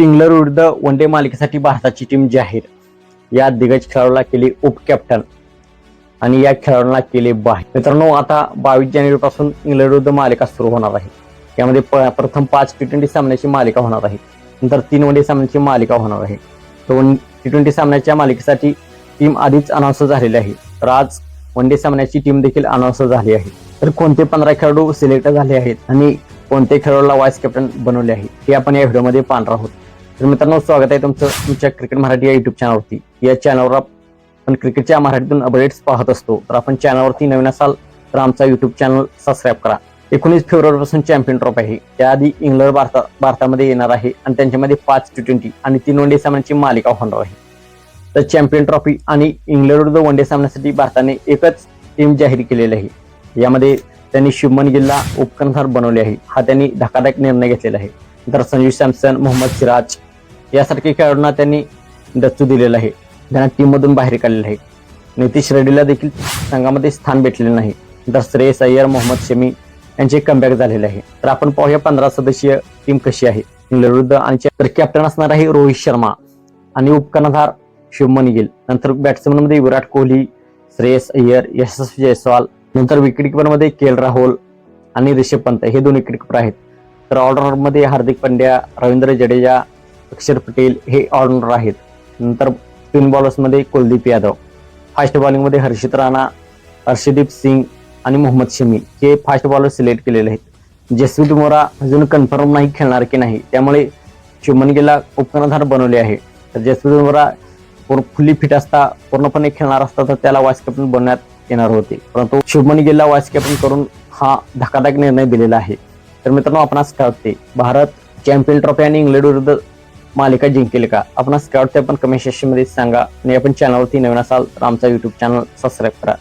England विरुद्ध one day मालिकेसाठी भारताची टीम जाहीर या दिग्गज खेळाडूला केली उपकॅप्टन आणि या खेळाडूला केले बाहेर. मित्रांनो आता बावीस जानेवारी पासून इंग्लंड विरुद्ध मालिका सुरू होणार आहे. यामध्ये प- प्रथम पाच टी ट्वेंटी सामन्याची मालिका होणार आहे. नंतर तीन वन डे सामन्याची मालिका होणार आहे. दोन टी ट्वेंटी सामन्याच्या मालिकेसाठी टीम आधीच अनाऊन्स झालेली आहे. तर आज वन डे सामन्याची टीम देखील अनाऊन्स झाली आहे. तर कोणते पंधरा खेळाडू सिलेक्ट झाले आहेत आणि कोणते खेळाडूला वाईस कॅप्टन बनवले आहे हे आपण या व्हिडिओमध्ये पाहणार आहोत. तर मित्रांनो स्वागत आहे तुमचं तुमच्या क्रिकेट मराठी या युट्यूब चॅनलवरती या चॅनलवर आपण क्रिकेटच्या मराठीतून अपडेट्स पाहत असतो. तर आपण चॅनलवरती नवीन असाल तर आमचा युट्यूब चॅनल सबस्क्राईब करा. एकोणीस फेब्रुवारी पासून चॅम्पियन ट्रॉफी आहे. त्याआधी इंग्लंड भारता भारतामध्ये येणार आहे आणि त्यांच्यामध्ये पाच टी ट्वेंटी आणि तीन वन डे सामन्यांची मालिका होणार आहे. तर चॅम्पियन ट्रॉफी आणि इंग्लंड विरुद्ध वन डे सामन्यासाठी भारताने एकच टीम जाहीर केलेली आहे. यामध्ये त्यांनी शुभमन गिलला उपकर्णधार बनवले आहे. हा त्यांनी धकादायक निर्णय घेतलेला आहे. तर संजू सॅमसन मोहम्मद सिराज यासारखे खेळाडूंना त्यांनी डच्चू दिलेला आहे. त्यांना टीम मधून बाहेर काढलेलं आहे. नितीश रेड्डीला देखील संघामध्ये स्थान भेटलेले नाही. तर श्रेयस अय्यर मोहम्मद शमी यांचे कमबॅक झालेले आहे. तर आपण पाहूया पंधरा सदस्यीय टीम कशी आहे. इंग्लंड विरुद्ध आणि तर कॅप्टन असणार आहे रोहित शर्मा आणि उपकर्णधार शुभमन गिल. नंतर बॅट्समनमध्ये विराट कोहली श्रेयस अय्यर यशस्वी जयस्वाल नंतर विकेटमध्ये के एल राहुल आणि रिषभ पंत. हे दोन विकेट आहेत. तर ऑलराऊंडमध्ये हार्दिक पंड्या रवींद्र जडेजा अक्षर पटेल हे ऑलराऊंडर आहेत. नंतर स्पिन बॉलर्समध्ये कुलदीप यादव. फास्ट बॉलिंगमध्ये हर्षित राणा हर्षदीप सिंग आणि मोहम्मद शमी हे फास्ट बॉलर सिलेक्ट केलेले आहेत. जसप्रीत मोरा अजून कन्फर्म नाही खेळणार की नाही त्यामुळे शुभमन गेला उपकर्णधार बनवले आहे. तर जसप्रीत मोरा फुल्ली फिट असता पूर्णपणे खेळणार असता तर त्याला वाईस कॅप्टन बनवण्यात येणार होते. परंतु शुभमन गेला वाईस कॅप्टन करून हा धकाधक निर्णय दिलेला आहे. तर मित्रांनो आपणास काय वाटते भारत चॅम्पियन ट्रॉफी आणि इंग्लंड विरुद्ध मालिका जिंकेल का? आपणास काय वाटते आपण कमेंट सेक्शनमध्ये सांगा. आणि आपण चॅनलवरती नवीन असाल तर आमचा युट्यूब चॅनल सबस्क्राईब करा.